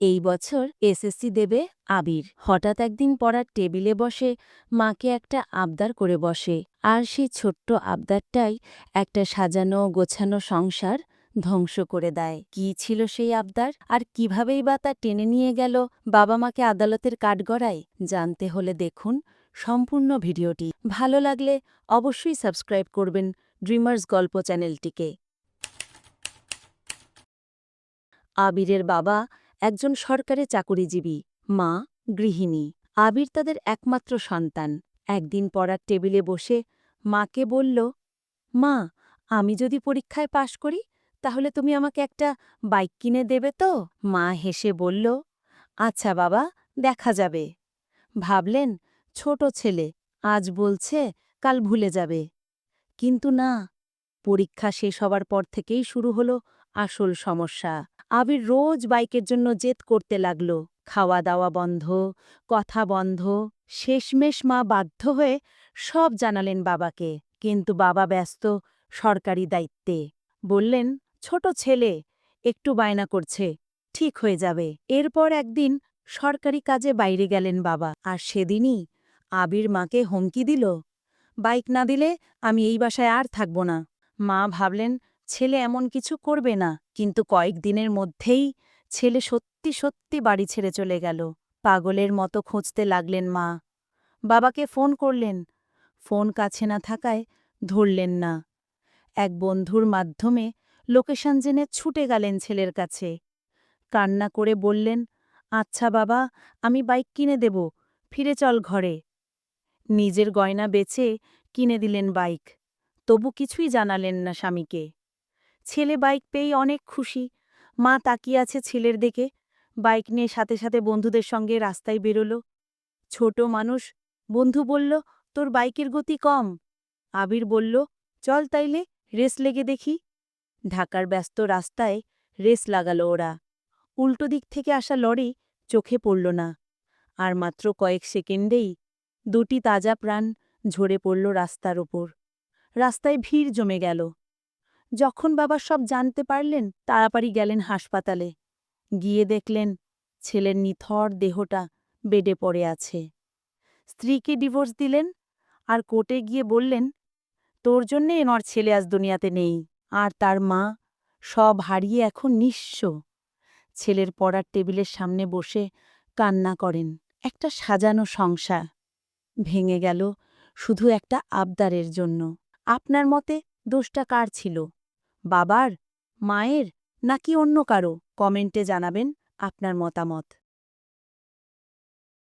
এই বছর এসএসসি দেবে আবির। হঠাৎ একদিন পড়ার টেবিলে বসে মাকে একটা আবদার করে বসে, আর সেই ছোট্ট আবদারটাই একটা সাজানো গোছানো সংসার ধ্বংস করে দেয়। কি ছিল সেই আবদার? আর কিভাবেই বা তা টেনে নিয়ে গেল বাবা মাকে আদালতের কাঠগড়ায়? জানতে হলে দেখুন সম্পূর্ণ ভিডিওটি। ভালো লাগলে অবশ্যই সাবস্ক্রাইব করবেন ড্রিমার্স গল্প চ্যানেলটিকে। আবিরের বাবা একজন সরকারি চাকুরিজীবী, মা, গৃহিণী, আবির তাদের একমাত্র সন্তান। একদিন পড়ার টেবিলে বসে মাকে বলল, মা, আমি যদি পরীক্ষায় পাশ করি, তাহলে তুমি আমাকে একটা বাইক কিনে দেবে তো? মা হেসে বলল আচ্ছা বাবা, দেখা যাবে। ভাবলেন, ছোট ছেলে, আজ বলছে কাল ভুলে যাবে। কিন্তু না, পরীক্ষা শেষ হবার পর থেকেই শুরু হলো আসল সমস্যা। আবির রোজ বাইকের জন্য জেদ করতে লাগল। খাওয়া দাওয়া বন্ধ, কথা বন্ধ, শেষমেশ মা বাধ্য হয়ে সব জানালেন বাবাকে। কিন্তু বাবা ব্যস্ত, সরকারি দায়িত্বে। বললেন, ছোট ছেলে, একটু বায়না করছে, ঠিক হয়ে যাবে। এরপর একদিন সরকারি কাজে বাইরে গেলেন বাবা। আর সেদিনই আবির মাকে হুমকি দিল, বাইক না দিলে আমি এই বাসায় আর থাকব না। মা ভাবলেন ছেলে এমন কিছু করবে না। কিন্তু কয়েকদিনের মধ্যেই ছেলে সত্যি সত্যি বাড়ি ছেড়ে চলে গেল। পাগলের মতো খুঁজতে লাগলেন মা। বাবাকে ফোন করলেন। ফোন কাছে না থাকায় ধরলেন না। এক বন্ধুর মাধ্যমে লোকেশন জেনে ছুটে গেলেন ছেলের কাছে। কান্না করে বললেন আচ্ছা বাবা, আমি বাইক কিনে দেব। ফিরে চল ঘরে। নিজের গয়না বেচে কিনে দিলেন বাইক। তবু কিছুই জানালেন না স্বামীকে। ছেলে বাইক পেয়েই অনেক খুশি। মা তাকিয়ে আছে ছেলের দিকে। বাইক নিয়ে সাথে সাথে বন্ধুদের সঙ্গে রাস্তায় বেরোল। ছোট মানুষ, বন্ধু বলল, তোর বাইকের গতি কম। আবির বলল, চল তাইলে রেস লেগে দেখি। ঢাকার ব্যস্ত রাস্তায় রেস লাগালো ওরা। উল্টো দিক থেকে আসা লরি চোখে পড়ল না। আর মাত্র কয়েক সেকেন্ডেই দুটি তাজা প্রাণ ঝরে পড়ল রাস্তার ওপর। রাস্তায় ভিড় জমে গেল। যখন বাবা সব জানতে পারলেন, তাড়াতাড়ি গেলেন হাসপাতালে। গিয়ে দেখলেন ছেলের নিথর দেহটা বেডে পড়ে আছে। স্ত্রীকে ডিভোর্স দিলেন আর কোর্টে গিয়ে বললেন, তোর জন্যে এনর ছেলে আজ দুনিয়াতে নেই, আর তার মা সব হারিয়ে এখন নিঃস্ব। ছেলের পড়ার টেবিলের সামনে বসে কান্না করেন। একটা সাজানো সংসার ভেঙে গেল শুধু একটা আবদারের জন্য। আপনার মতে দোষটা কার ছিল? বাবার মায়ের নাকি অন্য কারও? কমেন্টে জানাবেন আপনার মতামত।